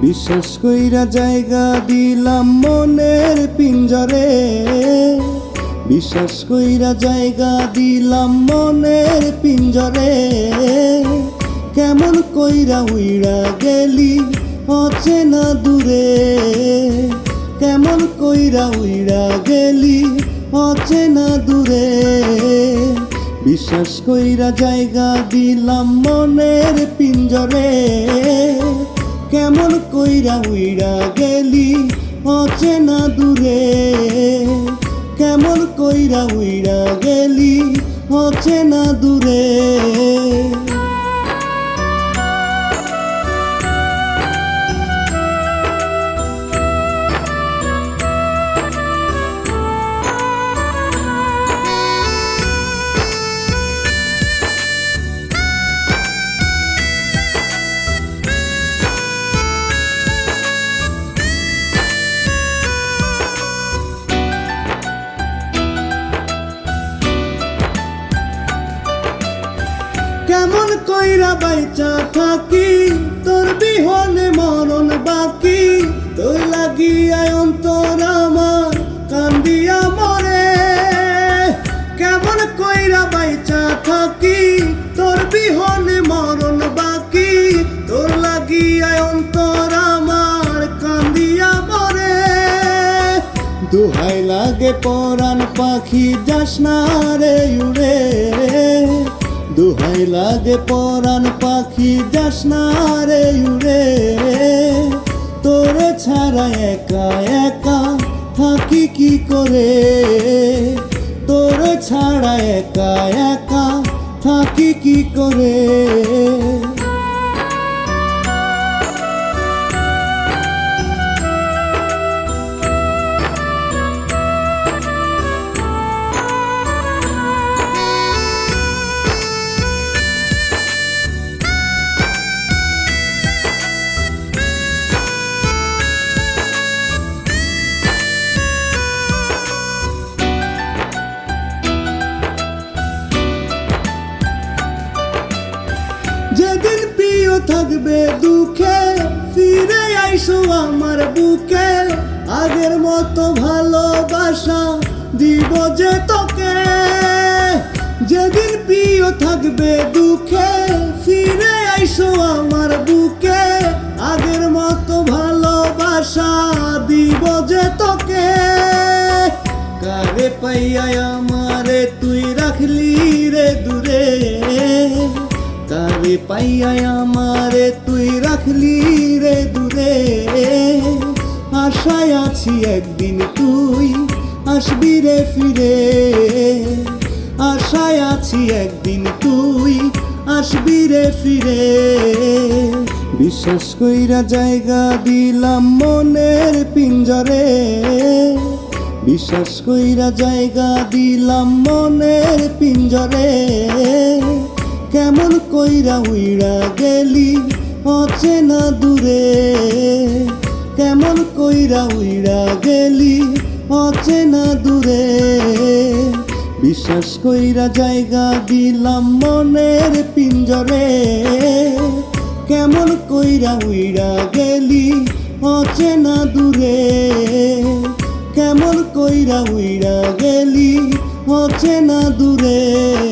বিশ্বাস কইরা জায়গা দিলাম মনের পিঞ্জরে। বিশ্বাস কইরা জায়গা দিলাম মনের পিঞ্জরে। কেমন কইরা উইরা গেলি অচেনা দূরে। কেমন কইরা উইরা গেলি অচেনা দূরে। বিশ্বাস কইরা জায়গা দিলাম মনের পিঞ্জরে। কেমন কইরা উইরা গেলি? অচেনা দূরে। কেমন কইরা উইরা গেলি? অচেনা দূরে। কেমন কইরা বাইচা থাকি তোর বিহনে মরণ বাকি। তোর লাগিয়া অন্তর আমার কান্দিয়া মরে। কেমন কইরা বাইচা থাকি তোর বিহনে মরণ বাকি। তোর লাগিয়া অন্তর আমার কান্দিয়া মরে। দুহাই লাগে পরাণ পাখি যাস না রে উড়ে। দুহাই লাগে পরাণ পাখি যাস না রে উড়ে। তোরে ছাড়া একা একা থাকি কি করে? তোরে ছাড়া একা একা থাকি কি করে? থাকবে দুঃখে, ফিরে আইসো আমার বুকে। আগের মতো ভালোবাসা দিব যে তোকে। যেদিন প্রিয় থাকবে দুঃখে, ফিরে আইসো আমার বুকে। আগের মতো ভালোবাসা দিব যে তোকে। কারে পাইয়া আমারে তুই রাখলি রে দূরে। তারে পাইয়া আমারে তুই রাখলি রে দূরে। আশায় আছি একদিন তুই আসবি রে ফিরে। আশায় আছি একদিন তুই আসবি রে ফিরে। বিশ্বাস কইরা জায়গা দিলাম মনের পিঞ্জরে। বিশ্বাস কইরা জায়গা দিলাম মনের পিঞ্জরে। কেমন কইরা উইরা গেলি? অচেনা দূরে। কেমন কইরা উইরা গেলি? অচেনা দূরে। বিশ্বাস কইরা জায়গা দিলাম মনের পিঞ্জরে। কেমন কইরা উইরা গেলি? অচেনা দূরে। কেমন কইরা উইরা গেলি? অচেনা দূরে।